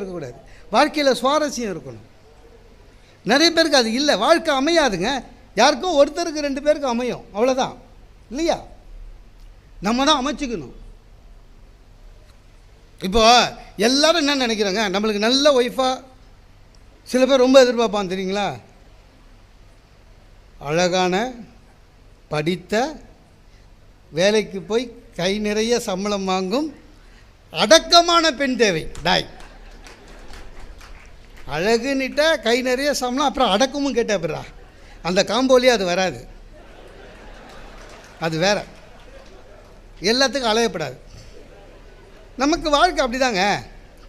இருக்கக்கூடாது. வாழ்க்கையில் சுவாரஸ்யம் இருக்கணும். நிறைய பேருக்கு அது இல்லை. வாழ்க்கை அமையாதுங்க. யாருக்கும் ஒருத்தருக்கு ரெண்டு பேருக்கு அமையும். அவ்வளோதான் இல்லையா? நம்ம தான் அமைச்சுக்கணும். இப்போ எல்லாரும் என்ன நினைக்கிறாங்க? நம்மளுக்கு நல்ல ஒய்ஃபாக சில பேர் ரொம்ப எதிர்பார்ப்பான் தெரியுங்களா? அழகான படித்த வேலைக்கு போய் கை நிறைய சம்பளம் வாங்கும் அடக்கமான பெண் தேவை. டாய். அழகுன்னுட்ட கை நிறைய சம்பளம் அப்புறம் அடக்கமும் கேட்ட பிறா அந்த காம்போலியே அது வராது. அது வேற. எல்லாத்துக்கும் அலையப்படாது நமக்கு வாழ்க்கை அப்படிதாங்க.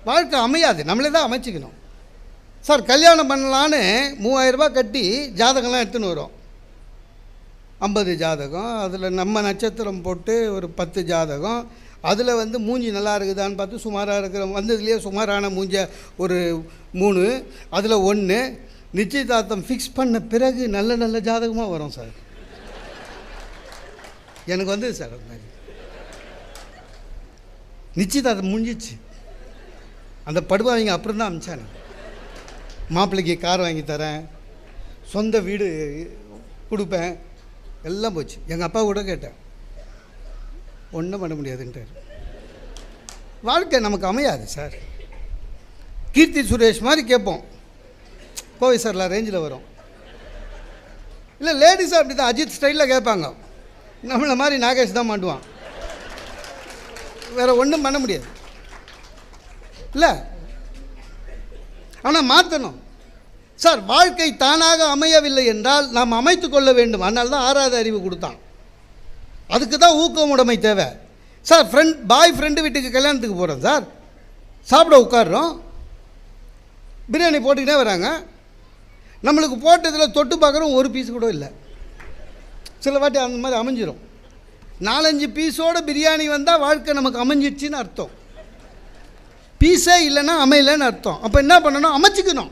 வாழ்க்கை அமையாது. நம்மளே தான் அமைச்சிக்கணும். சார் கல்யாணம் பண்ணலான்னு மூவாயிரம் கட்டி ஜாதகம்லாம் எடுத்துன்னு வரும். ஐம்பது ஜாதகம் அதில் நம்ம நட்சத்திரம் போட்டு ஒரு பத்து ஜாதகம் அதில் வந்து மூஞ்சி நல்லா இருக்குதான்னு பார்த்து சுமாராக இருக்கிற வந்ததுலேயே சுமாரான மூஞ்ச ஒரு மூணு அதில் ஒன்று நிச்சயதார்த்தம் ஃபிக்ஸ் பண்ண பிறகு நல்ல நல்ல ஜாதகமாக வரும் சார். எனக்கு வந்து சார் அது மாதிரி. நிச்சயதார்த்தம் முடிஞ்சிச்சு. அந்த படுவாங்க அப்புறம் தான் அமிச்சானு மாப்பிள்ளைக்கு கார் வாங்கி தரேன் சொந்த வீடு கொடுப்பேன் எல்லாம் போச்சு. எங்கள் அப்பா கூட கேட்டேன். ஒன்றும் பண்ண முடியாதுன்ட்டார். வாழ்க்கை நமக்கு அமையாது சார். கீர்த்தி சுரேஷ் மாதிரி கேட்போம். கோவை சார்லாம் ரேஞ்சில் வரும். இல்லை லேடிஸாக அப்படி தான் அஜித் ஸ்டைலில் கேட்பாங்க. நம்மளை மாதிரி நாகேஷ் தான் மாட்டுவான். வேறு ஒன்றும் பண்ண முடியாது. இல்லை ஆனால் மாற்றணும் சார் வாழ்க்கை தானாக அமையவில்லை என்றால் நாம் அமைத்து கொள்ள வேண்டும். அதனால தான் ஆறாவது அறிவு கொடுத்தான். அதுக்கு தான் ஊக்கமுடைமை தேவை. சார் ஃப்ரெண்ட் பாய் ஃப்ரெண்டு வீட்டுக்கு கல்யாணத்துக்கு போகிறோம் சார். சாப்பிட உட்காடுறோம் பிரியாணி போட்டுக்கிட்டே வராங்க. நம்மளுக்கு போட்டதில் தொட்டு பார்க்குறோம் ஒரு பீஸ் கூட இல்லை. சில வாட்டி அந்த மாதிரி அமைஞ்சிரும். நாலஞ்சு பீஸோட பிரியாணி வந்தால் வாழ்க்கை நமக்கு அமைஞ்சிடுச்சின்னு அர்த்தம். பீஸே இல்லைன்னா அமையலைன்னு அர்த்தம். அப்போ என்ன பண்ணணும்? அமைச்சிக்கணும்.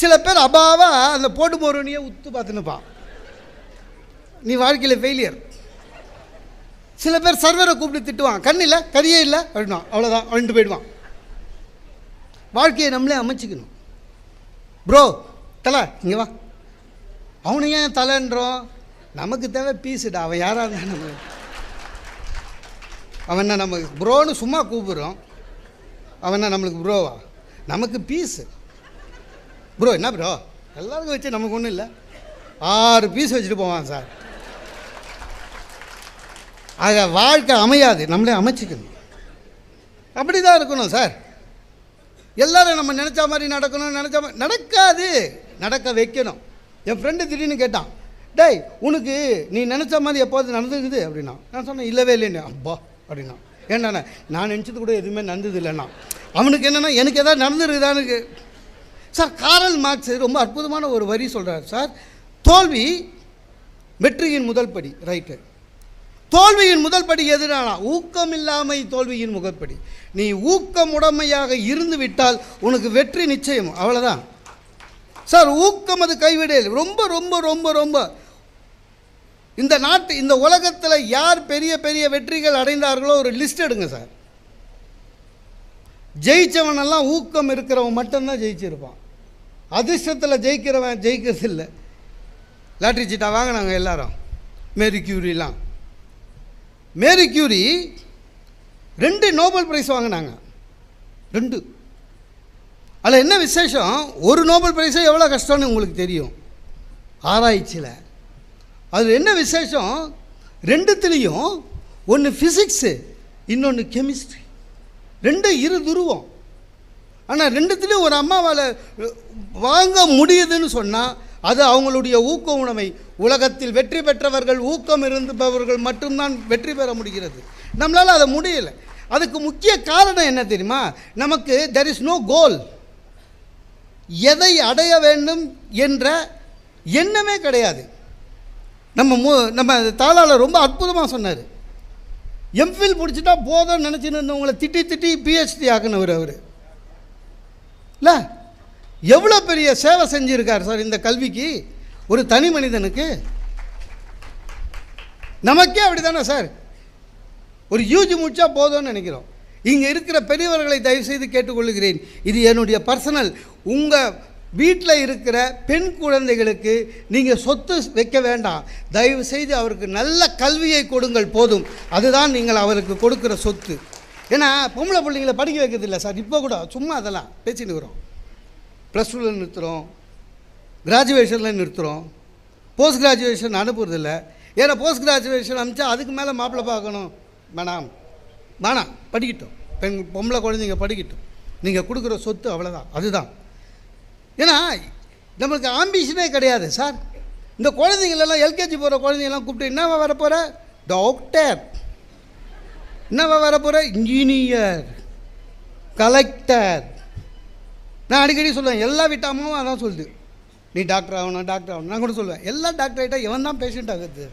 சில பேர் அபாவாக அந்த போட்டு போகிறவனையே உத்து பார்த்துன்னுப்பான். நீ வாழ்க்கையில் ஃபெயிலியர் சில பேர் சர்வரை கூப்பிட்டு திட்டுவான். கண் இல்லை கரியே இல்லை அப்படின்னா அவ்வளோதான் அப்படின்ட்டு போயிடுவான். வாழ்க்கையை நம்மளே அமைச்சிக்கணும். ப்ரோ தலை இங்கே வா. அவனு ஏன் தலைன்றோம்? நமக்கு தேவை பீஸுடா அவன் யாராக இருந்தால் நம்ம? அவன் என்ன நம்ம ப்ரோன்னு சும்மா கூப்பிட்றோம். அவன் என்ன நம்மளுக்கு ப்ரோவா நமக்கு பீஸு ப்ரோ என்ன ப்ரோ எல்லாருக்கும் வச்சு நமக்கு ஒன்றும் இல்லை. ஆறு பீஸ் வச்சுட்டு போவான் சார். ஆக வாழ்க்கை அமையாது நம்மளே அமைச்சிக்கணும். அப்படி தான் இருக்கணும் சார். எல்லோரும் நம்ம நினச்ச மாதிரி நடக்கணும் நினச்ச மாதிரி நடக்காது. நடக்க வைக்கணும். என் ஃப்ரெண்டு திடீர்னு கேட்டான் டேய் உனக்கு நீ நினச்ச மாதிரி எப்போது நடந்துக்குது அப்படின்னா நான் சொன்னேன் இல்லவே இல்லைன்னு அப்பா அப்படின்னா ஏன்னா நான் நினச்சது கூட எதுவுமே நடந்தது இல்லைன்னா அவனுக்கு என்னென்னா எனக்கு எதாவது நடந்துருக்குதானுக்கு சார் காரல் மார்க்ஸ் ரொம்ப அற்புதமான ஒரு வரி சொல்கிறார் சார். தோல்வி வெற்றியின் முதல் படி ரைட்டு. தோல்வியின் முதல் படி எதுனா ஊக்கமில்லாமை தோல்வியின் முகப்படி. நீ ஊக்கம் உடமையாக இருந்து விட்டால் உனக்கு வெற்றி நிச்சயம்? அவ்வளோதான் சார் ஊக்கம் அது கைவிடல் ரொம்ப ரொம்ப ரொம்ப ரொம்ப. இந்த நாட்டு இந்த உலகத்தில் யார் பெரிய பெரிய வெற்றிகள் அடைந்தார்களோ ஒரு லிஸ்ட் எடுங்க சார். ஜெயிச்சவனெல்லாம் ஊக்கம் இருக்கிறவன் மட்டும்தான் ஜெயிச்சிருப்பான். அதிர்ஷ்டத்தில் ஜெயிக்கிறவன் ஜெயிக்கிறது இல்லை லாட்ரி சீட்டா வாங்கினாங்க எல்லாரும். மேரி கியூரிலாம் மேரி கியூரி ரெண்டு நோபல் பிரைஸ் வாங்கினாங்க. ரெண்டு. அதில் என்ன விசேஷம்? ஒரு நோபல் பிரைஸே எவ்வளோ கஷ்டம்னு உங்களுக்கு தெரியும். ஆராய்ச்சியில். அதில் என்ன விசேஷம்? ரெண்டுத்துலேயும் ஒன்று ஃபிசிக்ஸு இன்னொன்று கெமிஸ்ட்ரி ரெண்டு இரு துருவம். ஆனால் ரெண்டுத்துலேயும் ஒரு அம்மாவால் வாங்க முடியுதுன்னு சொன்னால் அது அவங்களுடைய ஊக்க உணவை உலகத்தில் வெற்றி பெற்றவர்கள் ஊக்கம் இருந்தவர்கள் மட்டும்தான் வெற்றி பெற முடிகிறது. நம்மளால் அதை முடியலை. அதுக்கு முக்கிய காரணம் என்ன தெரியுமா? நமக்கு தெர் இஸ் நோ கோல் எதை அடைய வேண்டும் என்ற எண்ணமே கிடையாது. நம்ம மு நம்ம தாளாளர் ரொம்ப அற்புதமாக சொன்னார். எம்ஃபில் பிடிச்சிட்டா போதும்னு நினச்சின்னு இருந்தவங்களை திட்டி திட்டி பிஹெச்டி ஆக்குனவர் அவர். இல்லை? எவ்வளோ பெரிய சேவை செஞ்சுருக்கார் சார் இந்த கல்விக்கு? ஒரு தனி மனிதனுக்கு நமக்கே அப்படி தானே சார்? ஒரு யூஜி முடிச்சா போதும்னு நினைக்கிறோம். இங்கே இருக்கிற பெரியவர்களை தயவுசெய்து கேட்டுக்கொள்கிறேன். இது என்னுடைய பர்சனல் உங்கள் வீட்டில் இருக்கிற பெண் குழந்தைகளுக்கு நீங்கள் சொத்து வைக்க வேண்டாம். தயவு செய்து அவருக்கு நல்ல கல்வியை கொடுங்கள் போதும். அதுதான் நீங்கள் அவருக்கு கொடுக்குற சொத்து. ஏன்னா பொம்பளை பிள்ளைங்களை படிக்க வைக்கிறது இல்லை சார். இப்போ கூட சும்மா அதெல்லாம் பேசின்னு ப்ளஸ் டூவில் நிறுத்துகிறோம் கிராஜுவேஷனில் நிறுத்துகிறோம் போஸ்ட் கிராஜுவேஷன் அனுப்புறதில்ல. ஏன்னா போஸ்ட் கிராஜுவேஷன் அனுப்பிச்சா அதுக்கு மேலே மாப்பிள்ளை பார்க்கணும். வேணாம். வேணாம். படிக்கட்டும். பெண் பொம்பளை குழந்தைங்க படிக்கட்டும். நீங்கள் கொடுக்குற சொத்து அவ்வளோதான் அதுதான். ஏன்னா நம்மளுக்கு ஆம்பிஷனே கிடையாது சார். இந்த குழந்தைங்களெல்லாம் எல்கேஜி போகிற குழந்தைங்கெல்லாம் கூப்பிட்டு என்னவா வர போகிற டாக்டர் என்னவா வர போகிற இன்ஜினியர் கலெக்டர் நான் அடிக்கடி சொல்லுவேன் எல்லா விட்டாமும் அதான் சொல்லுது. நீ டாக்டர் ஆகணும் டாக்டர் ஆகணும். நான் கூட சொல்லுவேன் எல்லா டாக்டர் ஆகிட்டா இவன் தான் பேஷண்ட் ஆகுது.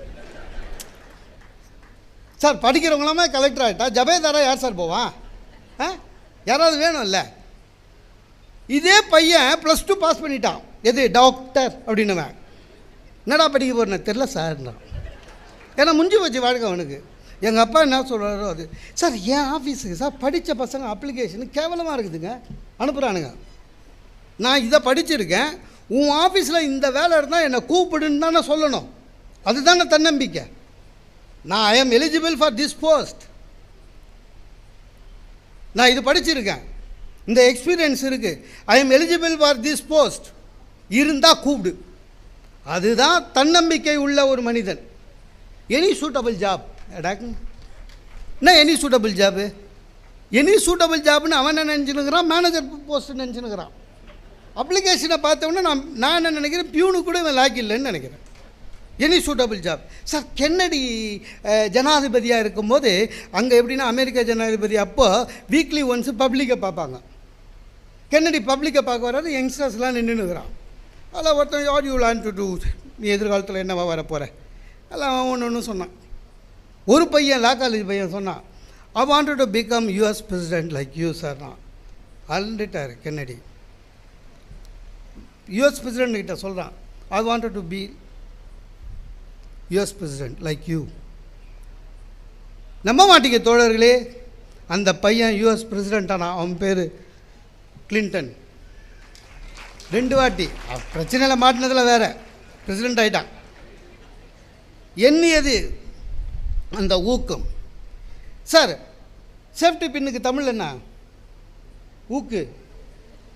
சார் படிக்கிறவங்களாமே கலெக்டர் ஆகிட்டா ஜபேதாரா யார் சார் போவான்? ஆ? யாராவது வேணும்ல? இதே பையன் ப்ளஸ் டூ பாஸ் பண்ணிட்டான். எது? டாக்டர் அப்படின்னுவேன். என்னடா படிக்க போகிறேன் தெரில சார்ன்றான் ஏன்னா முடிஞ்சு வச்சு வாழ்க்கை அவனுக்கு. எங்கள் அப்பா என்ன சொல்கிறாரோ அது. சார் என் ஆஃபீஸுக்கு சார் படித்த பசங்க அப்ளிகேஷன் கேவலமாக இருக்குதுங்க. அனுப்புகிறானுங்க நான் இதை படிச்சிருக்கேன். உன் ஆஃபீஸில் இந்த வேலை இருந்தால் என்னை கூப்பிடுன்னு தானே சொல்லணும். அதுதானே தன்னம்பிக்கை. நான் I am eligible for this post நான் இது படிச்சிருக்கேன். இந்த எக்ஸ்பீரியன்ஸ் இருக்குது I am eligible for this post இருந்தால் கூப்பிடு. அதுதான் தன்னம்பிக்கை உள்ள ஒரு மனிதன். எனி சூட்டபிள் ஜாப் என்ன any suitable job any suitable ஜாப்னு அவன் என்ன நினச்சினுக்கிறான் மேனேஜர் போஸ்ட் நினச்சினுக்கிறான் அப்ளிகேஷனை பார்த்தோன்னே நான் நான் என்ன நினைக்கிறேன் பியூனு கூட இவன் லாக் இல்லைன்னு நினைக்கிறேன். Any suitable job sir Kennedy ஜனாதிபதியாக இருக்கும்போது அங்கே எப்படின்னா அமெரிக்க ஜனாதிபதி அப்போ வீக்லி ஒன்ஸ் பப்ளிக்கை பார்ப்பாங்க. கென்னடி பப்ளிக்கை பார்க்க வராது யங்ஸ்டர்ஸ்லாம் நின்றுனுக்குறான் அதில் ஒருத்தன் யார் யூ லேன் டு டூ நீ எதிர்காலத்தில் என்னவா வர போகிற எல்லாம் அவன் ஒன்று ஒன்று சொன்னான். ஒரு பையன் லா காலேஜ் பையன் சொன்னான் I wanted to become US president like you sir நான் அழுந்துட்டார் கென்னடி யூஎஸ் பிரசிடென்ட் கிட்ட சொல்கிறான் I wanted to be US president like you நம்ப மாட்டீங்க தோழர்களே. அந்த பையன் யூஎஸ் பிரசிடென்ட்டானா அவன் பேர் கிளின்டன் ரெண்டு வாட்டி. பிரச்சனையில் மாட்டினதில் வேற. பிரசிடென்ட் ஆகிட்டான் எண்ணியது அந்த ஊக்கம். சார் சேஃப்டி பின்னுக்கு தமிழ் என்ன? ஊக்கு.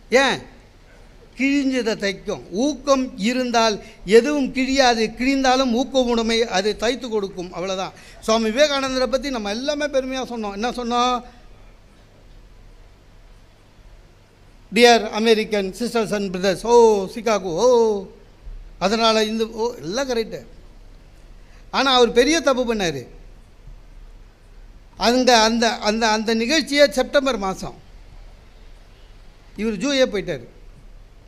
ஏன்? கிழிஞ்சதை தைக்கும். ஊக்கம் இருந்தால் எதுவும் கிழியாது. கிழிந்தாலும் ஊக்கமுடைமை அது தைத்து கொடுக்கும். அவ்வளோதான் சுவாமி விவேகானந்தரை பற்றி நம்ம எல்லாமே பெருமையாக சொன்னோம். என்ன சொன்னோம் dear American sisters and brothers oh Chicago oh அதனால் இந்த ஓ எல்லாம் கரெக்டு ஆனால் அவர் பெரிய தப்பு பண்ணார். அங்கே அந்த அந்த அந்த நிகழ்ச்சியை செப்டம்பர் மாதம் இவர் ஜூயே போயிட்டார்.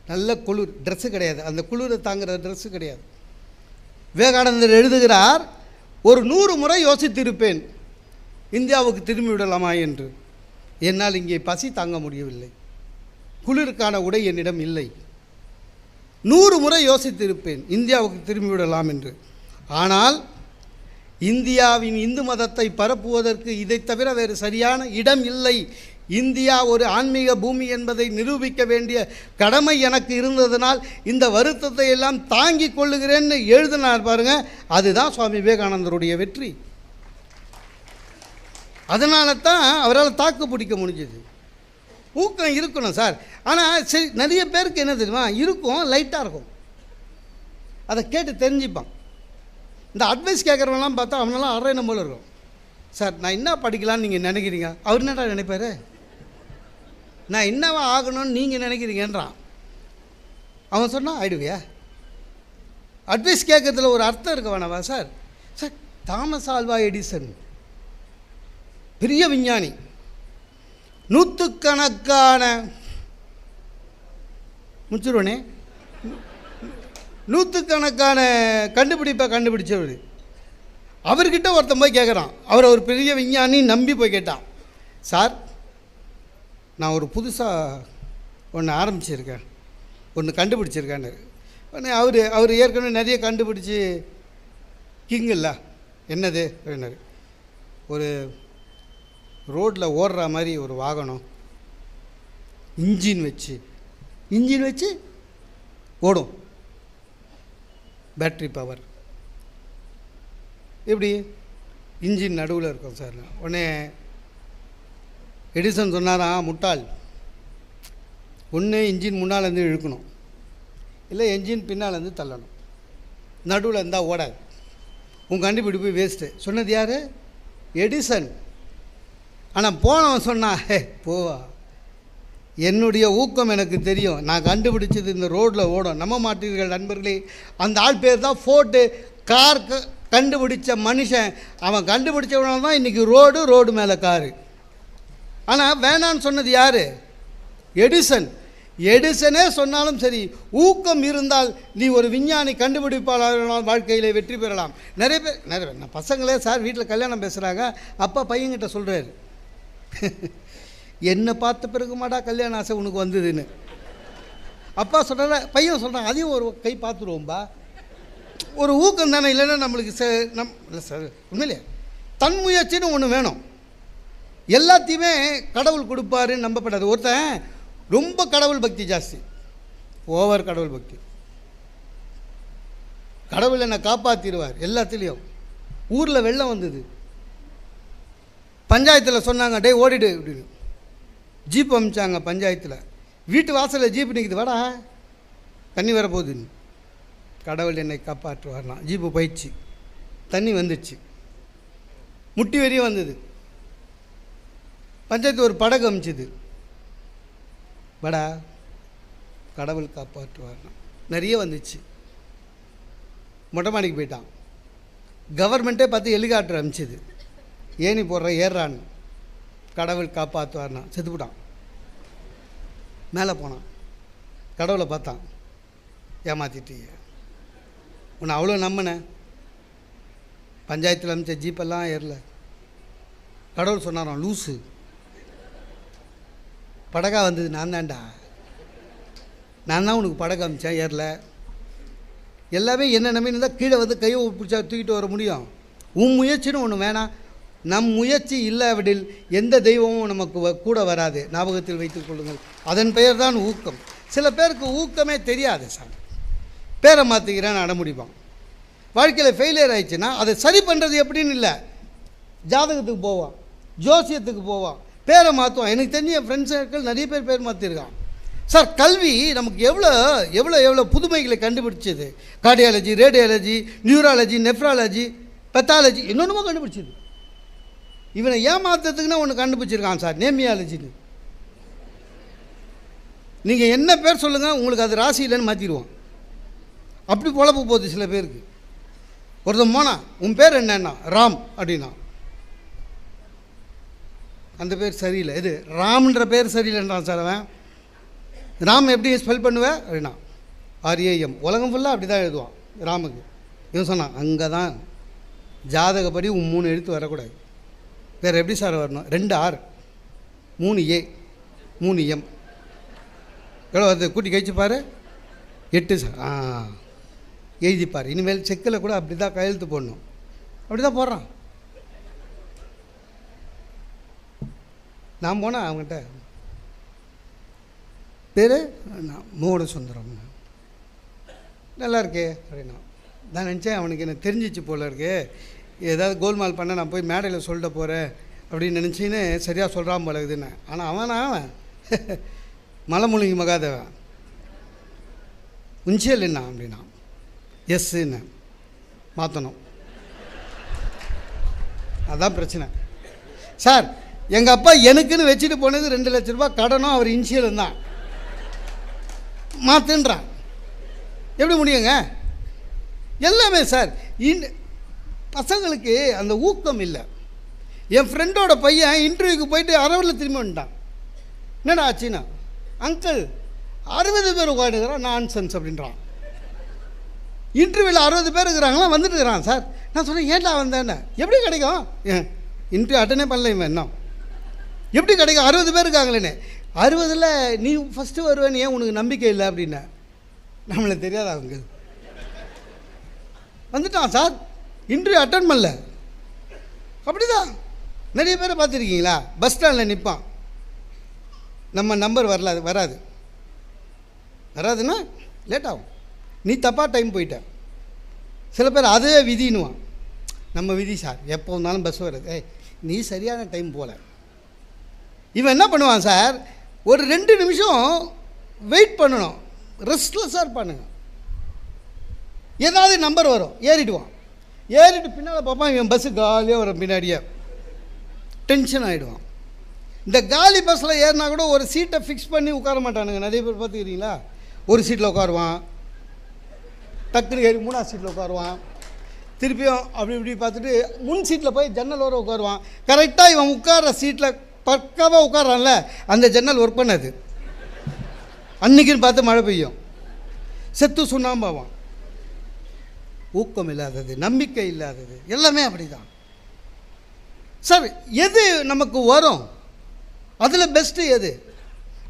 நல்ல குளிர் ட்ரெஸ்ஸு கிடையாது. அந்த குளிரை தாங்குகிற ட்ரெஸ்ஸு கிடையாது. விவேகானந்தர் எழுதுகிறார் ஒரு நூறு முறை யோசித்திருப்பேன். இந்தியாவுக்கு திரும்பி விடலாமா என்று. என்னால் இங்கே பசி தாங்க முடியவில்லை. குளிருக்கான உடை என்னிடம் இல்லை. நூறு முறை யோசித்திருப்பேன். இந்தியாவுக்கு திரும்பி விடலாம் என்று. ஆனால் இந்தியாவின் இந்து மதத்தை பரப்புவதற்கு இதைத் தவிர வேறு சரியான இடம் இல்லை. இந்தியா ஒரு ஆன்மீக பூமி என்பதை நிரூபிக்க வேண்டிய கடமை எனக்கு இருந்ததனால் இந்த வருத்தத்தை எல்லாம் தாங்கிக் கொள்ளுகிறேன்னு எழுதினார் பாருங்க. அதுதான் சுவாமி விவேகானந்தருடைய வெற்றி. அதனால தான் அவரால் தாக்கு பிடிக்க முடிஞ்சது. ஊக்கம் இருக்கணும் சார். ஆனால் சரி நிறைய பேருக்கு என்ன தெரியுமா? இருக்கும் லைட்டாக இருக்கும். அதை கேட்டு தெரிஞ்சுப்பான். இந்த அட்வைஸ் கேட்குறவங்களாம் பார்த்தா அவனெல்லாம் அரை போல இருக்கும். சார் நான் என்ன படிக்கலான்னு நீங்கள் நினைக்கிறீங்க? அவர் என்னடா நினைப்பாரு? நான் என்னவா ஆகணும்னு நீங்கள் நினைக்கிறீங்கன்றான். அவன் சொன்னான் ஆயிடுவியா? அட்வைஸ் கேட்கறதுல ஒரு அர்த்தம் இருக்க வேணாவா sir. Sir Thomas Alva Edison பெரிய விஞ்ஞானி நூற்றுக்கணக்கான முடிச்சிருவனே. நூற்றுக்கணக்கான கண்டுபிடிப்பை கண்டுபிடிச்சவர். அவர்கிட்ட ஒருத்தன் போய் கேட்குறான் அவர் ஒரு பெரிய விஞ்ஞானி நம்பி போய் கேட்டான். சார் நான் ஒரு புதுசாக ஒன்று ஆரம்பிச்சிருக்கேன். ஒன்று கண்டுபிடிச்சிருக்கேன்னு. உடனே அவர் அவர் ஏற்கனவே நிறைய கண்டுபிடிச்சி கிங் இல்லை என்னது? அப்படின்னாரு. ஒரு ரோட்டில் ஓடுற மாதிரி ஒரு வாகனம் இன்ஜின் வச்சு இன்ஜின் வச்சு ஓடும். Battery power. எப்படி? இன்ஜின் நடுவில் இருக்கும் சார். உடனே எடிசன் சொன்னாராம் முட்டாள். ஒன்று இன்ஜின் முன்னால் இருந்து இழுக்கணும். இல்லை என்ஜின் பின்னால் இருந்து தள்ளணும். நடுவில் இருந்தால் ஓடாது. உன் கண்டுபிடிப்பு வேஸ்ட்டு சொன்னது யார்? எடிசன். ஆனால் போனவன் சொன்னான் ஹே போவா. என்னுடைய ஊக்கம் எனக்கு தெரியும். நான் கண்டுபிடிச்சது இந்த ரோட்டில் ஓடும். நம்ப மாட்டீர்கள் நண்பர்களே. அந்த ஆள் பேர் தான் ஃபோர்ட்டு கார் க- கண்டுபிடிச்ச மனுஷன். அவன் கண்டுபிடிச்சவனால தான் இன்றைக்கி ரோடு ரோடு மேலே காரு. ஆனால் வேணான்னு சொன்னது யார்? எடிசன். எடிசனே சொன்னாலும் சரி ஊக்கம் இருந்தால் நீ ஒரு விஞ்ஞானி கண்டுபிடிப்பாளர்களால் வாழ்க்கையில் வெற்றி பெறலாம். நிறைய பேர் நிறைய பேர் நான் பசங்களே சார் வீட்டில் கல்யாணம் பேசுகிறாங்க அப்பா பையன்கிட்ட சொல்கிறாரு என்னை பார்த்த பிறகு மாடா கல்யாண ஆசை உனக்கு வந்ததுன்னு. அப்பா சொல்கிற பையன் சொல்கிறான் அதையும் ஒரு கை பார்த்துருவோம்பா. ஒரு ஊக்கம் தானே இல்லைன்னா நம்மளுக்கு ச நம் இல்லை சார் உண்மையிலே தன் முயற்சின்னு ஒன்று வேணும். எல்லாத்தையுமே கடவுள் கொடுப்பாருன்னு நம்பப்படாது. ஒருத்தன் ரொம்ப கடவுள் பக்தி ஜாஸ்தி. ஓவர் கடவுள் பக்தி. கடவுள் என்னை காப்பாற்றிடுவார் எல்லாத்துலேயும். ஊரில் வெள்ளம் வந்தது. பஞ்சாயத்தில் சொன்னாங்க டேய் ஓடிடு அப்படின்னு. ஜீப் அமிச்சாங்க பஞ்சாயத்தில். வீட்டு வாசலில் ஜீப் நிற்குது வாடா தண்ணி வரப்போகுதுன்னு கடவுள் என்னை காப்பாற்றுவார்னா ஜீப்பு போயிடுச்சு தண்ணி வந்துடுச்சு முட்டி வரையும் வந்தது. பஞ்சாயத்து ஒரு படகு அமிச்சுது. படா கடவுள் காப்பாற்றுவார்னா நிறைய வந்துச்சு. மொட்டை மாடிக்கு போயிட்டான். கவர்மெண்ட்டே பார்த்து ஹெலிகாப்டர் அமிச்சுது. ஏணி போடுற ஏறுறான்னு கடவுள் காப்பாற்றுவார்னா செத்துவிட்டான் மேலே போனான். கடவுளை பார்த்தான். ஏமாத்திட்டீங்க உன்னை அவ்வளோ நம்பினேன் பஞ்சாயத்தில் அமிச்ச ஜீப்பெல்லாம் ஏறல. கடவுள் சொன்னாராம் லூஸு படகா வந்தது நான் தான்டா நான் தான் உனக்கு படகு அமிச்சேன் ஏறல. எல்லாமே என்ன நம்பி இருந்தால் கீழே வந்து கையை பிடிச்சா தூக்கிட்டு வர முடியும். உன் முயற்சின்னு ஒன்று வேணாம். நம் முயற்சி இல்லாவிடில் எந்த தெய்வமும் நமக்கு வ- கூட வராது. ஞாபகத்தில் வைத்துக் கொள்ளுங்கள். அதன் பெயர் தான் ஊக்கம். சில பேருக்கு ஊக்கமே தெரியாது சார். பேரை மாற்றிக்கிறேன் அடமுடிப்பான் வாழ்க்கையில் ஃபெயிலியர் ஆயிடுச்சுன்னா அதை சரி பண்ணுறது எப்படின்னு இல்லை. ஜாதகத்துக்கு போவான் ஜோசியத்துக்கு போவான் பேரை மாற்றுவான் எனக்கு தெரிஞ்ச என் ஃப்ரெண்ட்ஸ் சர்க்கிள் நிறைய பேர் பேர் மாற்றிருக்கான் சார் கல்வி நமக்கு எவ்வளோ எவ்வளோ எவ்வளோ புதுமைகளை கண்டுபிடிச்சது? Cardiology radiology neurology nephrology pathology இன்னொன்றுமோ கண்டுபிடிச்சது. இவனை ஏமாத்துறதுக்குன்னா ஒன்று கண்டுபிடிச்சிருக்கான் சார் நேமியாலஜின்னு. நீங்கள் என்ன பேர் சொல்லுங்கள் உங்களுக்கு அது ராசி இல்லைன்னு மாற்றிடுவான் அப்படி பொழப்பு போகுது சில பேருக்கு. ஒருத்தன் போனா உன் பேர் என்னன்னா? ராம் அப்படின்னா. அந்த பேர் சரியில்லை. இது ராம்ன்ற பேர் சரியில்லைன்றான் சார் அவன். ராம் எப்படி ஸ்பெல் பண்ணுவேன் அப்படின்னா ஆர்ஏஎம் உலகம் ஃபுல்லாக அப்படி தான் எழுதுவான் ராமுக்கு. இவன் சொன்னான் அங்கே தான் ஜாதகப்படி உன் மூணு எழுத்து வரக்கூடாது. வேறு எப்படி சார் வரணும்? ரெண்டு ஆறு மூணு ஏ மூணு எம் எவ்வளோ வருது? கூட்டி கழிச்சுப்பார் எட்டு சார். ஆ. எழுதிப்பார் இனிமேல் செக்கில் கூட அப்படி தான் கையெழுத்து போடணும். அப்படி தான் போடுறான். நான் போனால் அவங்ககிட்ட பேர்? மோட சுந்தரம். நல்லா இருக்கே. அப்படின்னா நான் நினச்சேன் அவனுக்கு என்ன தெரிஞ்சிச்சு போல இருக்கு. ஏதாவது கோல்மால் பண்ண நான் போய் மேடையில் சொல்லிட போகிறேன் அப்படின்னு நினச்சின்னு சரியாக சொல்கிறான் போல இருக்குதுன்னு. ஆனால் அவனா அவன். மலைமுழுங்கி மகாதேவன். உஞ்சியல் என்ன? அப்படின்னா எஸ்ன்னு. மாற்றணும் அதான் பிரச்சனை. சார் எங்கள் அப்பா எனக்குன்னு வச்சுட்டு போனது ரெண்டு லட்ச ரூபா கடனும் அவர் இன்சியலும் தான். மாற்றுன்றான் எப்படி முடியுங்க? எல்லாமே சார் இன் பசங்களுக்கு அந்த ஊக்கம் இல்லை. என் ஃப்ரெண்டோட பையன் இன்டர்வியூக்கு போயிட்டு அறுபதில் திரும்பி வந்துட்டான். என்னடா ஆச்சுன்னா அங்கிள் அறுபது பேர் உட்காந்துக்கிறான் நான்சென்ஸ் அப்படின்றான். இன்டர்வியூவில் அறுபது பேர் இருக்கிறாங்களா? வந்துட்டு இருக்கிறான் சார். நான் சொன்னேன் ஏன்டா வந்தேன்னு? எப்படி கிடைக்கும்? ஏன் இன்டர்வியூ அட்டனே பண்ணல இவன் இன்னும் எப்படி கிடைக்கும்? அறுபது பேர் இருக்காங்களேன்னு. அறுபதில் நீ ஃபஸ்ட்டு வருவேன்னு ஏன் உனக்கு நம்பிக்கை இல்லை அப்படின்னா? நம்மளுக்கு தெரியாதா அவங்க வந்துட்டான் சார் இன்டர்வியூ அட்டன் பண்ணல. அப்படிதான். நிறைய பேரை பார்த்துருக்கீங்களா? பஸ் ஸ்டாண்டில் நிற்பான் நம்ம நம்பர் வரல அது வராது. வராதுன்னா லேட் ஆகும். நீ தப்பாக டைம் போயிட்ட. சில பேர் அதே விதின்னுவான். நம்ம விதி சார் எப்போ வந்தாலும் பஸ் வருது. ஏய் நீ சரியான டைம் போகல இவன் என்ன பண்ணுவான் சார்? ஒரு ரெண்டு நிமிஷம் வெயிட் பண்ணணும். ரெஸ்ட்லெஸ்ஸாக இருப்பானுங்க. ஏதாவது நம்பர் வரும். ஏறிடுவான். ஏறிட்டு பின்னால் பார்ப்பான் இவன் பஸ்ஸு காலியாக வரும் பின்னாடியே. டென்ஷன் ஆகிடுவான் இந்த காலி பஸ்ஸில் ஏறினா கூட ஒரு சீட்டை ஃபிக்ஸ் பண்ணி உட்கார மாட்டானுங்க. நிறைய பேர் பார்த்துக்கிறீங்களா? ஒரு சீட்டில் உட்காருவான். டக்குனு ஏறி மூணாவது சீட்டில் உட்காருவான். திருப்பியும் அப்படி இப்படி பார்த்துட்டு முன் சீட்டில் போய் ஜன்னல் வர உட்காருவான். கரெக்டாக இவன் உட்கார சீட்டில் பக்காவாக உட்காரான்ல அந்த ஜன்னல் ஒர்க் பண்ணாது. அன்னைக்குன்னு பார்த்து மழை பெய்யும். செத்து சுண்ணாம்பாவான். ஊக்கம் இல்லாதது நம்பிக்கை இல்லாதது எல்லாமே அப்படிதான். சார் எது நமக்கு வரும்? அதில் பெஸ்ட்டு எது?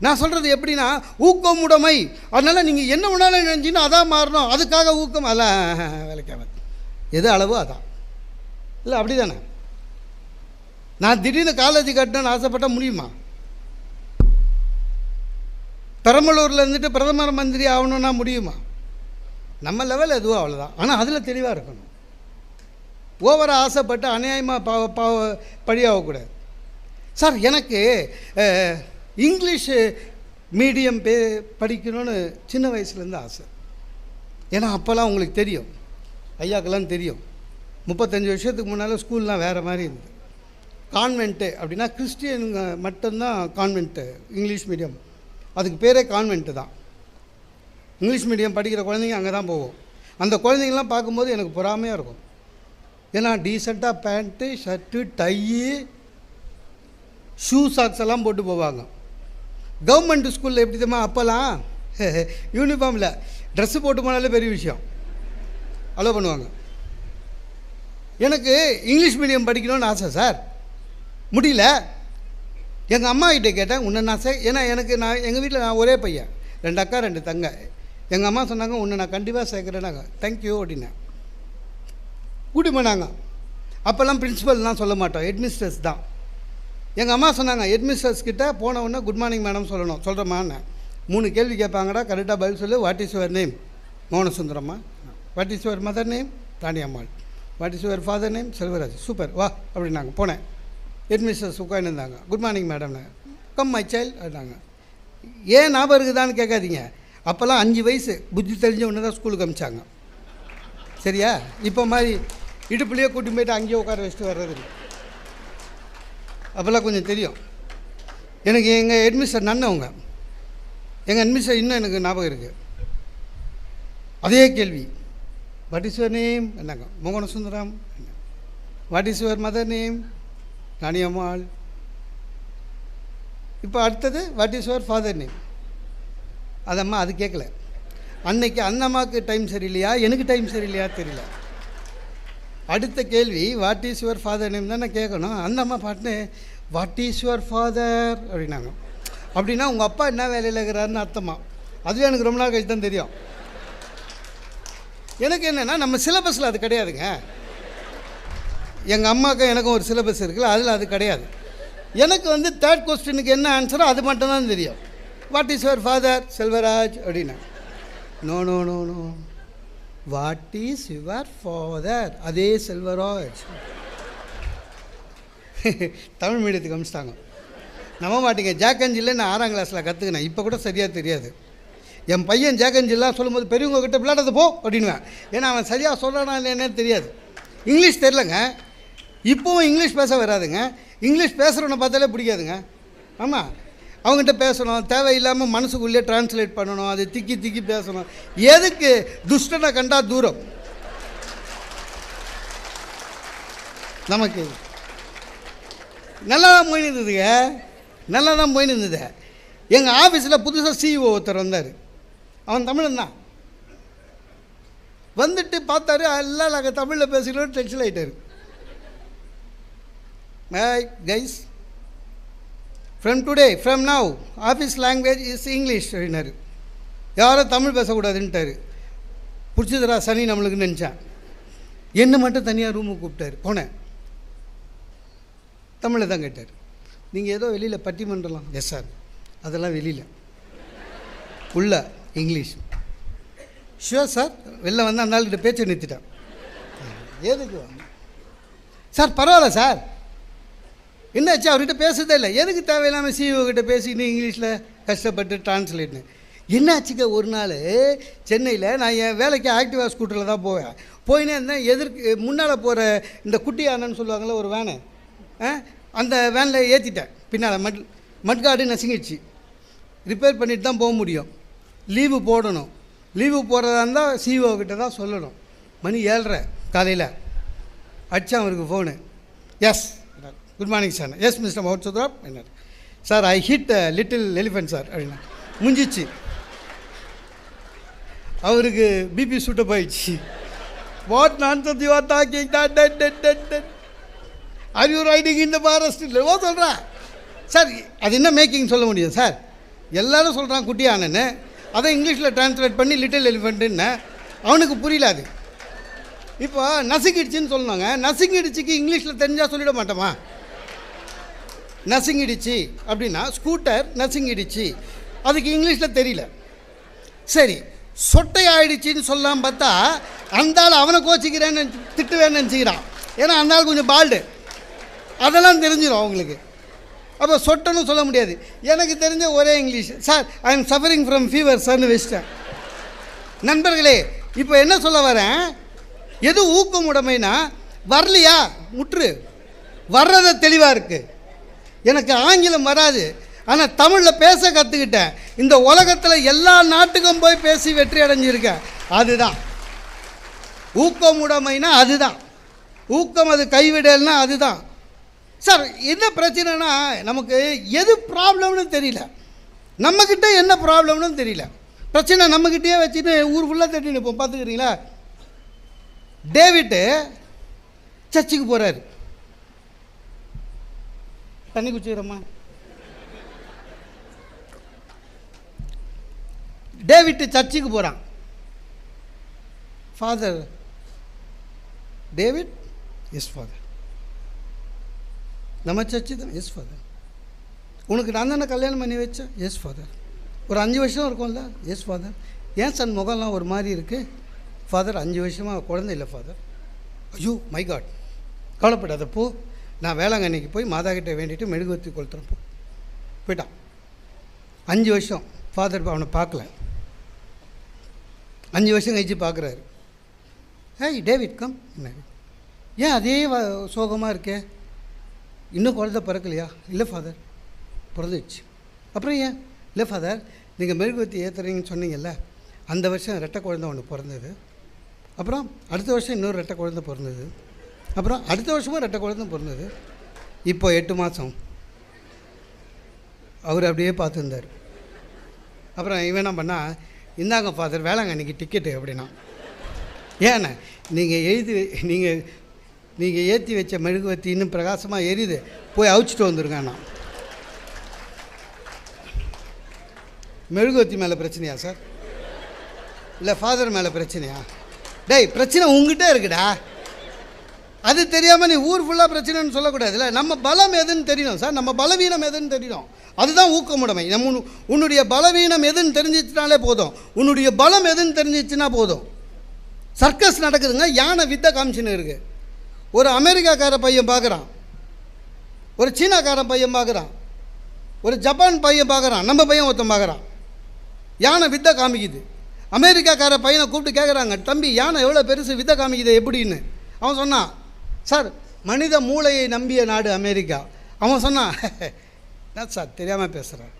நான் சொல்கிறது எப்படின்னா ஊக்கம் உடைமை. அதனால் நீங்கள் என்ன வேணாலும் நினச்சிங்கன்னா அதான் மாறணும். அதுக்காக ஊக்கம் அதெல்லாம் வேலைக்காக. எது அளவோ அதான். இல்லை அப்படி தானே நான் திடீர்னு காலேஜ் கட்டணும்னு ஆசைப்பட்ட முடியுமா? பெரம்பலூரில் இருந்துட்டு பிரதமர் மந்திரி ஆகணும்னா முடியுமா? நம்ம லெவல் எதுவோ அவ்வளோதான் ஆனால் அதில் தெளிவாக இருக்கணும். ஓவராக ஆசைப்பட்டு அநியாயமாக பா பாவ பழியாகக்கூடாது சார் எனக்கு இங்கிலீஷு மீடியம் பே படிக்கணும்னு சின்ன வயசுலேருந்து ஆசை. ஏன்னா அப்போல்லாம் உங்களுக்கு தெரியும். ஐயாக்கெல்லாம் தெரியும். முப்பத்தஞ்சு வருஷத்துக்கு முன்னால் ஸ்கூல்லாம் வேறு மாதிரி இருந்தது. கான்வென்ட்டு அப்படின்னா கிறிஸ்டியனுங்க மட்டும்தான் கான்வென்ட்டு இங்கிலீஷ் மீடியம் அதுக்கு பேரே கான்வென்ட்டு தான். இங்கிலீஷ் மீடியம் படிக்கிற குழந்தைங்க அங்கே தான் போவோம். அந்த குழந்தைங்கலாம் பார்க்கும்போது எனக்கு பொறாமையாக இருக்கும். ஏன்னா டீசெண்டாக pant shirt tie shoe socks எல்லாம் போட்டு போவாங்க. கவர்மெண்ட் ஸ்கூலில் எப்படி தெரியுமா அப்போல்லாம் யூனிஃபார்மில் ட்ரெஸ்ஸு போட்டு போனாலே பெரிய விஷயம். அலோவ் பண்ணுவாங்க. எனக்கு இங்கிலீஷ் மீடியம் படிக்கணும்னு ஆசை சார் முடியல. எங்கள் அம்மா கிட்டே கேட்டேன் உன்னை நான் சே ஏன்னா எனக்கு நான் எங்கள் வீட்டில் நான் ஒரே பையன். ரெண்டு அக்கா ரெண்டு தங்க. எங்கள் அம்மா சொன்னாங்க உன்னை நான் கண்டிப்பாக சேர்க்குறேன்னாங்க தேங்க்யூ அப்படின்னேன். கூட்டி போனாங்க. அப்போல்லாம் பிரின்ஸிபல்லாம் சொல்ல மாட்டோம். ஹெட்மிஸ்டர்ஸ் தான். எங்கள் அம்மா சொன்னாங்க ஹெட்மிஸ்டர்ஸ் கிட்ட போன உடனே குட் மார்னிங் மேடம் சொல்லணும். சொல்கிறேம்மான்னு மூணு கேள்வி கேட்பாங்கடா கரெக்டாக பதில் சொல்லு. What is your name மௌனசுந்தரம்மா. What is your mother name Raniammal what is your father name Selvaraj. Super வா அப்படின்னாங்க. போனேன். ஹெட்மிஸ்டர்ஸ் உட்காந்துருந்தாங்க குட் மார்னிங் மேடம்னு கம் மை சைல்டு அப்படின்னாங்க. ஏன் ஞாபகம் இருக்குதான்னு கேட்காதீங்க. அப்போல்லாம் அஞ்சு வயசு புத்தி தெரிஞ்ச ஒன்று தான் ஸ்கூலுக்கு அமிச்சாங்க. சரியா? இப்போ மாதிரி இடுப்புலேயே கூட்டி போயிட்டு அங்கேயே உட்கார வச்சுட்டு வர்றது அப்போல்லாம் கொஞ்சம் தெரியும். எனக்கு எங்கள் ஹெட்மிஸ்டர் நன்னவங்க. எங்கள் ஹெட்மிஸ்டர் இன்னும் எனக்கு ஞாபகம் இருக்குது அதே கேள்வி. வாட் இஸ் யுவர் நேம் என்னங்க மோகன Sundaram what is your mother name Raniammal இப்போ அடுத்தது what is your father name அதம்மா அது கேட்கல அன்னைக்கு அந்த அம்மாவுக்கு டைம் சரியில்லையா? எனக்கு டைம் சரியில்லையா? தெரியல. அடுத்த கேள்வி what is your father name தானே கேட்கணும் அந்த அம்மா பாட்டுன்னு வாட் இஸ் யுவர் ஃபாதர் அப்படின்னாங்க. அப்படின்னா உங்கள் அப்பா என்ன வேலையில் இருக்கிறாருன்னு அர்த்தமா? அதுவே எனக்கு ரொம்ப நாள் கழிச்சு தான் தெரியும். எனக்கு என்னென்னா நம்ம சிலபஸில் அது கிடையாதுங்க. எங்கள் அம்மாவுக்கும் எனக்கும் ஒரு சிலபஸ் இருக்குல்ல அதில் அது கிடையாது. எனக்கு வந்து தேர்ட் கொஸ்டினுக்கு என்ன ஆன்சரோ அது மட்டும்தான் தெரியும். What is your father Selvaraj அப்படின்னா. No no no no what is your father அதே செல்வராஜ் தமிழ் மீடியத்துக்கு அமிச்சிட்டாங்க. நம்ப மாட்டீங்க ஜாக்கஞ்சில் நான் ஆறாம் கிளாஸில் கற்றுக்கினேன் இப்போ கூட சரியாக தெரியாது. என் பையன் ஜாக்கஞ்சிலாம் சொல்லும்போது பெரியவங்க கிட்ட விளையாடுறது போ அப்படின்னுவேன். ஏன்னா அவன் சரியாக சொல்கிறானா இல்லைன்னு தெரியாது. இங்கிலீஷ் தெரிலங்க இப்போவும் இங்கிலீஷ் பேச வராதுங்க. இங்கிலீஷ் பேசுகிறவனை பார்த்தாலே பிடிக்காதுங்க. ஆமாம் அவங்ககிட்ட பேசணும். தேவையில்லாமல் மனசுக்குள்ளே டிரான்ஸ்லேட் பண்ணணும். அது திக்கி திக்கி பேசணும். எதுக்கு துஷ்டனை கண்டா தூரம்? நமக்கு. நல்லா தான் போயின்னு இருந்ததுங்க. நல்லா தான் போயின்னு இருந்தது. எங்கள் ஆஃபீஸில் புதுசாக சிஇஓ ஒருத்தர் வந்தார். அவன் தமிழன் தான். வந்துட்டு பார்த்தாரு. எல்லாம் நாங்கள் தமிழில் பேசிக்கிறோம் டென்ஷன் ஆகிட்டார் hi guys from today from now office language is English அப்படின்னாரு யாரும் தமிழ் பேசக்கூடாதுன்ட்டாரு. பிடிச்சதுரா சனி நம்மளுக்கு நினச்சேன். என்னை மட்டும் தனியாக ரூமுக்கு கூப்பிட்டாரு. போனேன். தமிழில் தான் கேட்டார். நீங்கள் ஏதோ வெளியில் பட்டிமன்றலாம் எஸ் சார் அதெல்லாம் வெளியில். உள்ள இங்கிலீஷ் ஷுவர் சார் வெளில வந்து அந்த ஆள்கிட்ட பேச்சு நிறுத்திட்டேன். எதுக்கு சார் பரவாயில்ல சார் என்னாச்சு? அவர்கிட்ட பேசுறதே இல்லை. எதுக்கு தேவையில்லாமல் சிஇஓ கிட்ட பேசி இங்கிலீஷில் கஷ்டப்பட்டு டிரான்ஸ்லேட்னு என்னாச்சுக்க ஒரு நாள்? சென்னையில் நான் என் வேலைக்கு ஆக்டிவா ஸ்கூட்டரில் தான் போவேன். போயினே இருந்தேன். எதிர்க்கு முன்னால் போகிற இந்த குட்டி யானைன்னு சொல்லுவாங்கள்ல ஒரு வேனு ஆ? அந்த வேனில் ஏற்றிட்டேன் பின்னால் மட் மட்காடு நசுங்கிடுச்சு. ரிப்பேர் பண்ணிட்டு தான் போக முடியும். லீவு போடணும். லீவு போடுறதா இருந்தால் சிஇஓ கிட்ட தான் சொல்லணும். மணி ஏழ்ரை காலையில். அடித்தான் அவருக்கு phone yes good morning sir yes mister மோகன் சுத்ரா என்ன? Sir I hit little elephant sir அப்படின்னா முடிஞ்சிச்சு அவருக்கு பிபி சுட்ட போயிடுச்சு வாட் நான் you are talking are you riding இந்த ஃபாரஸ்ட் இல்லை ஓ சொல்கிறா சார் அது என்ன மேக்கிங் சொல்ல முடியும் சார் எல்லாரும் சொல்கிறான் குட்டி ஆனன்னு. அதை இங்கிலீஷில் டிரான்ஸ்லேட் பண்ணி லிட்டில் எலிஃபெண்ட்டுன்னு அவனுக்கு புரியல அது. இப்போ நசுக்கிடுச்சின்னு சொல்லணுங்க நசுங்கிடுச்சிக்கு இங்கிலீஷில் தெரிஞ்சால் சொல்லிட மாட்டோமா? நசுங்கிடுச்சு அப்படின்னா ஸ்கூட்டர் நசுங்கிடுச்சு. அதுக்கு இங்கிலீஷில் தெரியல. சரி சொட்டை ஆயிடுச்சின்னு சொல்லாமல் பார்த்தா அந்த ஆள் அவனை கோச்சிக்கிறேன்னு திட்டுவேன்னு நினச்சிக்கிறான். ஏன்னா அந்த ஆள் கொஞ்சம் பால்டு அதெல்லாம் தெரிஞ்சிடும் அவங்களுக்கு. அப்போ சொட்டன்னு சொல்ல முடியாது. எனக்கு தெரிஞ்ச ஒரே English. Sir I am suffering from fever சார்னு வச்சிட்டேன். நண்பர்களே இப்போ என்ன சொல்ல வரேன்? எது ஊக்கம் உடைமைனா வரலையா? முற்று. வர்றத தெளிவாக இருக்குது எனக்கு ஆங்கிலம் வராது. ஆனால் தமிழில் பேச கற்றுக்கிட்டேன் இந்த உலகத்தில் எல்லா நாட்டுக்கும் போய் பேசி வெற்றி அடைஞ்சிருக்கேன். அதுதான். ஊக்கம் உடைமைனா அதுதான். ஊக்கம் அது கைவிடல்னா அதுதான். சார் என்ன பிரச்சனைனா நமக்கு எது ப்ராப்ளம்னு தெரியல. நம்மக்கிட்ட என்ன ப்ராப்ளம்னு தெரியல. பிரச்சனை நம்மக்கிட்டே வச்சுட்டு ஊர் ஃபுல்லாக தட்டி நிற்போம் பார்த்துக்கிறீங்களா? டேவிட்டு சர்ச்சுக்கு போகிறாரு தண்ணி குச்சிக்கிறோமா டேவிட்டு சர்ச்சுக்கு போகிறான் ஃபாதர் டேவிட் எஸ் ஃபாதர் நம்ம சர்ச்சு தான்? எஸ் ஃபாதர் உனக்கு நான் தானே கல்யாணம் பண்ணி வச்சேன்? எஸ் ஃபாதர் ஒரு அஞ்சு வருஷம் இருக்கும்ல? எஸ் ஃபாதர் ஏன் சன் முகம்லாம் ஒரு மாதிரி இருக்குது ஃபாதர் அஞ்சு வருஷமாக குழந்தை இல்லை ஃபாதர் ஐயோ மை காட் கவலைப்படாத போ. நான் வேளாங்கண்ணிக்கு போய் மாதா கிட்ட வேண்டிட்டு மெழுகுவர்த்தி கொளுத்துறேன் போ. போயிட்டான். அஞ்சு வருஷம் ஃபாதர் அவனை பார்க்கல. அஞ்சு வருஷம் கழிச்சு பார்க்குறாரு. ஏய் டேவிட் கம் ஏன் அதே சோகமாக இருக்கே? இன்னும் குழந்த பிறக்கலையா? இல்லை ஃபாதர் பிறந்துச்சு அப்புறம் ஏன்? இல்லை ஃபாதர் நீங்கள் மெழுகுவர்த்தி ஏற்றுறீங்கன்னு சொன்னீங்கல்ல அந்த வருஷம் ரெட்டை குழந்தை ஒன்று பிறந்தது. அப்புறம் அடுத்த வருஷம் இன்னொரு ரெட்டை குழந்தை பிறந்தது. அப்புறம் அடுத்த வருஷமும் ரெட்டை குழந்தை பிறந்தது. இப்போ எட்டு மாதம் அவர் அப்படியே பார்த்துருந்தார். அப்புறம் இவன் என்ன பண்ணால் இந்தாங்க ஃபாதர் வேளாங்கண்ணிக்கு டிக்கெட்டு அப்படின்னா. ஏண்ணே நீங்கள் எழுதி நீங்கள் நீங்கள் ஏற்றி வச்ச மெழுகுவத்தி இன்னும் பிரகாசமாக எரியுது. போய் அவிச்சிட்டு வந்துருங்க மெழுகுவத்தி மேலே பிரச்சனையா சார் இல்லை ஃபாதர் மேலே பிரச்சனையா? டேய் பிரச்சனை உங்ககிட்ட இருக்குடா. அது தெரியாமல் நீ ஊர் ஃபுல்லாக பிரச்சனைன்னு சொல்லக்கூடாதுல்ல நம்ம பலம் எதுன்னு தெரியணும் சார். நம்ம பலவீனம் எதுன்னு தெரியணும். அதுதான் ஊக்கமுடைமை. நம்ம உன்னு- உன்னுடைய பலவீனம் எதுன்னு தெரிஞ்சிச்சுனாலே போதும். உன்னுடைய பலம் எதுன்னு தெரிஞ்சிச்சுன்னா போதும். சர்க்கஸ் நடக்குதுங்க. யானை வித்தை காமிச்சுன்னு இருக்கு. ஒரு அமெரிக்காக்கார பையன் பார்க்குறான் ஒரு சீனாக்கார பையன் பார்க்குறான் ஒரு ஜப்பான் பையன் பார்க்குறான் நம்ம பையன் ஒருத்தன் பார்க்குறான் யானை வித்தை காமிக்குது. அமெரிக்காக்கார பையனை கூப்பிட்டு கேட்குறாங்க தம்பி யானை எவ்வளோ பெருசு? வித்தை காமிக்குது எப்படின்னு? அவன் சொன்னான் சார் மனித மூளையை நம்பிய நாடு அமெரிக்கா. அவன் சொன்னான் என்ன சார் தெரியாமல் பேசுகிறேன்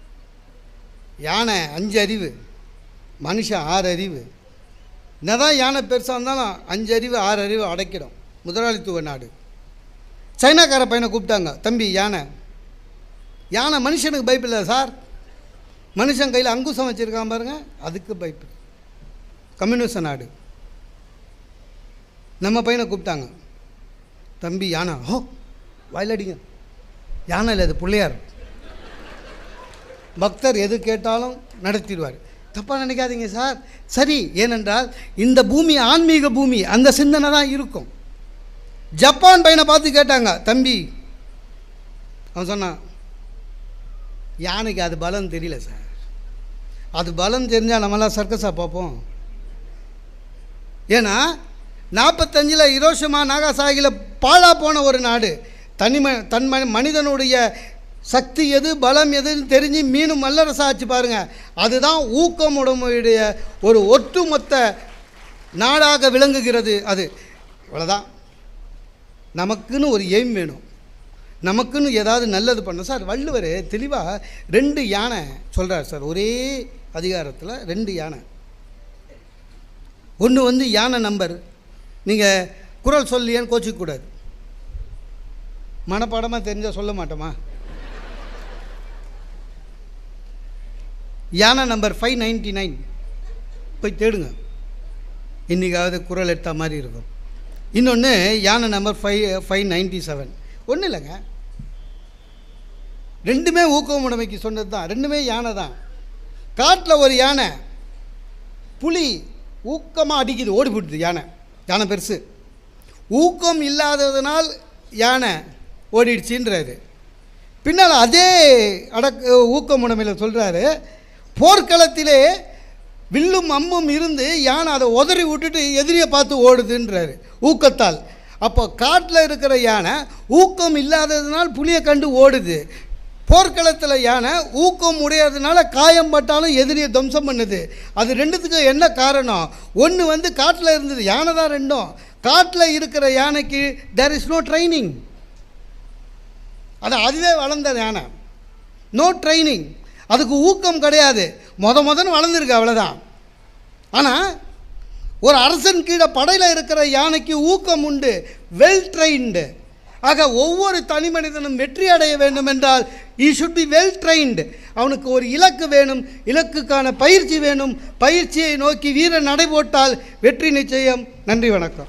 யானை அஞ்சு அறிவு மனுஷன் ஆறு அறிவு. என்னதான் யானை பெருசாக இருந்தாலும் அஞ்சு அறிவு ஆறு அறிவு அடைக்கிடும். முதலாளித்துவ நாடு. சைனாக்கார பையனை கூப்பிட்டாங்க தம்பி யானை. யானை மனுஷனுக்கு பயப்பில்லை சார். மனுஷன் கையில் அங்குசம் வச்சுருக்கான் பாருங்கள் அதுக்கு பயப்பு கம்யூனிஸ்ட நாடு. நம்ம பையனை கூப்பிட்டாங்க. தம்பி யானை. ஹோ வயலடிங்க. யானை இல்லை அது பிள்ளையார். பக்தர் எது கேட்டாலும் நடத்திடுவார். தப்பாக நினைக்காதீங்க சார். சரி ஏனென்றால் இந்த பூமி ஆன்மீக பூமி அந்த சிந்தனை தான் இருக்கும். ஜப்பான் பையனை பார்த்து கேட்டாங்க தம்பி அவன் சொன்னான் யானைக்கு அது பலம் தெரியல சார். அது பலம் தெரிஞ்சால் நம்மளாம் சர்க்கஸாக பார்ப்போம். ஏன்னா நாற்பத்தஞ்சில் இரோஷமா நாகாசாகியில் பாழா போன ஒரு நாடு. தனிம தன் ம மனிதனுடைய சக்தி எது பலம் எதுன்னு தெரிஞ்சு மீனும் மல்லரசா ஆச்சு பாருங்கள் அதுதான் ஊக்கமுடமையுடைய ஒரு ஒட்டுமொத்த நாடாக விளங்குகிறது அது. இவ்வளோதான் நமக்குன்னு ஒரு எய்ம் வேணும். நமக்குன்னு ஏதாவது நல்லது பண்ணும் சார் வள்ளுவர் தெளிவாக ரெண்டு யானை சொல்கிறார் சார். ஒரே அதிகாரத்தில் ரெண்டு யானை. ஒன்று வந்து யானை நம்பர். நீங்கள் குரல் சொல்லியேன்னு கோச்சிக்கக்கூடாது. மனப்பாடமாக தெரிஞ்சால் சொல்ல மாட்டோமா? யானை நம்பர் ஃபைவ் நைன்டி நைன் போய் தேடுங்க. இன்றைக்காவது குரல் எடுத்த மாதிரி இருக்கும். இன்னொன்று யானை number five five ninety seven ஒன்றும் இல்லைங்க. ரெண்டுமே ஊக்கமுடைமைக்கு சொன்னது தான். ரெண்டுமே யானை தான். காட்டில் ஒரு யானை புலி ஊக்கமாக அடிக்குது. ஓடி போட்டுது யானை. யானை பெருசு. ஊக்கம் இல்லாததுனால் யானை ஓடிடுச்சின்றாரு. பின்னால் அதே அடக் ஊக்கமுடைமையில் சொல்கிறாரு போர்க்களத்திலே வில்லும் அம்பும் இருந்து யானை அதை உதறி விட்டுட்டு எதிரியை பார்த்து ஓடுதுன்றாரு ஊக்கத்தால். அப்போ காட்டில் இருக்கிற யானை ஊக்கம் இல்லாததுனால் புளியை கண்டு ஓடுது. போர்க்களத்தில் யானை ஊக்கம் உடையதுனால காயம் பட்டாலும் எதிரியை துவம்சம் பண்ணுது. அது ரெண்டுத்துக்கும் என்ன காரணம்? ஒன்று வந்து காட்டில் இருந்தது யானை தான் ரெண்டும். காட்டில் இருக்கிற யானைக்கு தேர் இஸ் நோ ட்ரைனிங் அது அதுவே வளர்ந்த யானை. நோ ட்ரைனிங் அதுக்கு ஊக்கம் கிடையாது. மொத முதன்னு வளர்ந்துருக்கு அவ்வளோதான் ஆனால் ஒரு அரசன் கீழே படையில் இருக்கிற யானைக்கு ஊக்கம் உண்டு வெல் ட்ரைன்டு ஆக ஒவ்வொரு தனி மனிதனும் வெற்றி அடைய வேண்டும் என்றால் he should be well trained அவனுக்கு ஒரு இலக்கு வேணும் இலக்குக்கான பயிற்சி வேணும். பயிற்சியை நோக்கி வீரன் நடைபோட்டால் வெற்றி நிச்சயம். நன்றி வணக்கம்.